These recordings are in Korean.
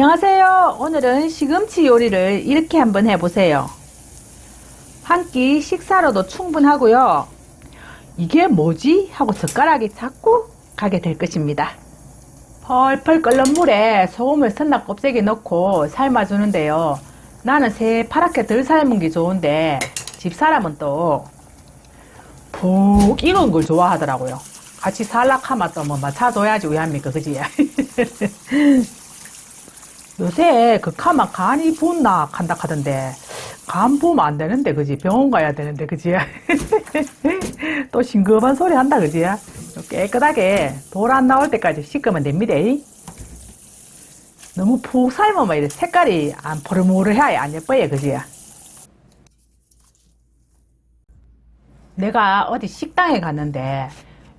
안녕하세요. 오늘은 시금치 요리를 이렇게 한번 해보세요. 한 끼 식사로도 충분하고요. 이게 뭐지? 하고 젓가락이 자꾸 가게 될 것입니다. 펄펄 끓는 물에 소금을 선납 곱새기 넣고 삶아주는데요. 나는 새파랗게 덜 삶은 게 좋은데 집사람은 또 푹 익은 걸 좋아하더라고요. 같이 살락하면 또뭐 맞춰줘야지 왜 합니까 그지? 요새 그 카만 간이 분나 한다 하던데 간 부으면 안 되는데 그지? 병원 가야 되는데 그지? 또 싱겁한 소리 한다 그지? 깨끗하게 돌 안 나올 때까지 씻으면 됩니다. 너무 푹 삶으면 이래 색깔이 안 포르무르해 안 예뻐요 그지? 내가 어디 식당에 갔는데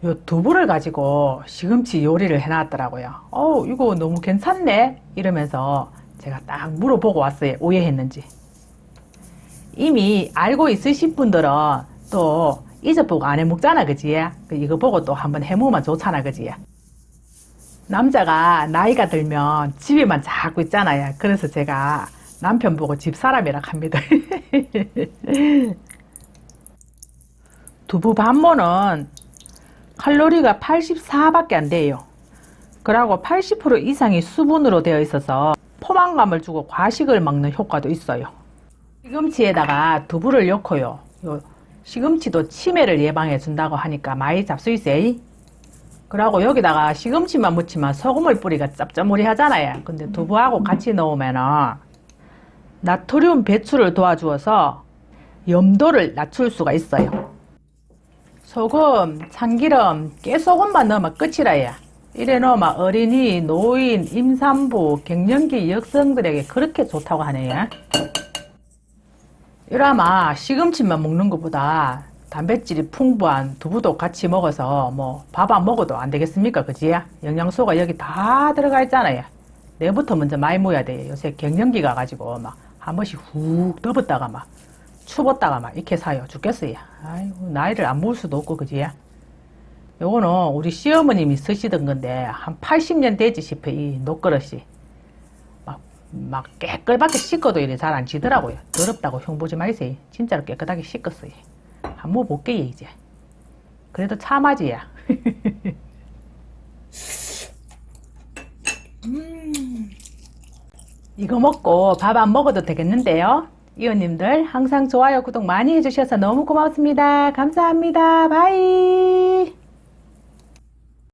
요 두부를 가지고 시금치 요리를 해놨더라고요. 어 이거 너무 괜찮네 이러면서 제가 딱 물어보고 왔어요. 오해했는지. 이미 알고 있으신 분들은 또 잊어보고 안 해먹잖아 그지? 그 이거 보고 또 한번 해먹으면 좋잖아 그지? 남자가 나이가 들면 집에만 자꾸 있잖아요. 그래서 제가 남편 보고 집사람이라 합니다. 두부 반모는 칼로리가 84밖에 안 돼요. 그리고 80% 이상이 수분으로 되어 있어서 포만감을 주고 과식을 막는 효과도 있어요. 시금치에다가 두부를 넣고요. 요 시금치도 치매를 예방해 준다고 하니까 많이 잡수이세요. 그리고 여기다가 시금치만 묻히면 소금을 뿌리가 짭짤무리 하잖아요. 근데 두부하고 같이 넣으면은 나트륨 배출을 도와주어서 염도를 낮출 수가 있어요. 소금, 참기름, 깨소금만 넣으면 끝이라야. 이래 넣으면 어린이, 노인, 임산부, 갱년기 여성들에게 그렇게 좋다고 하네요. 이라마 시금치만 먹는 것보다 단백질이 풍부한 두부도 같이 먹어서 뭐 밥 안 먹어도 안 되겠습니까? 그지? 영양소가 여기 다 들어가 있잖아요. 내부터 먼저 많이 모여야 돼요. 요새 갱년기 가 가지고 막 한 번씩 훅 더웠다가 막 추웠다가 막 이렇게 사요. 죽겠어요. 아이고, 나이를 안 먹을 수도 없고, 그지? 요거는 우리 시어머님이 쓰시던 건데, 한 80년 되지 싶어, 이 녹그릇이. 막, 막 깨끗하게 씻어도 이래 잘 안 지더라고요. 더럽다고 형 보지 마세요. 진짜로 깨끗하게 씻었어요. 한번 볼게요, 이제. 그래도 참아지야. 음. 이거 먹고 밥 안 먹어도 되겠는데요? 이웃님들 항상 좋아요, 구독 많이 해주셔서 너무 고맙습니다. 감사합니다. 바이.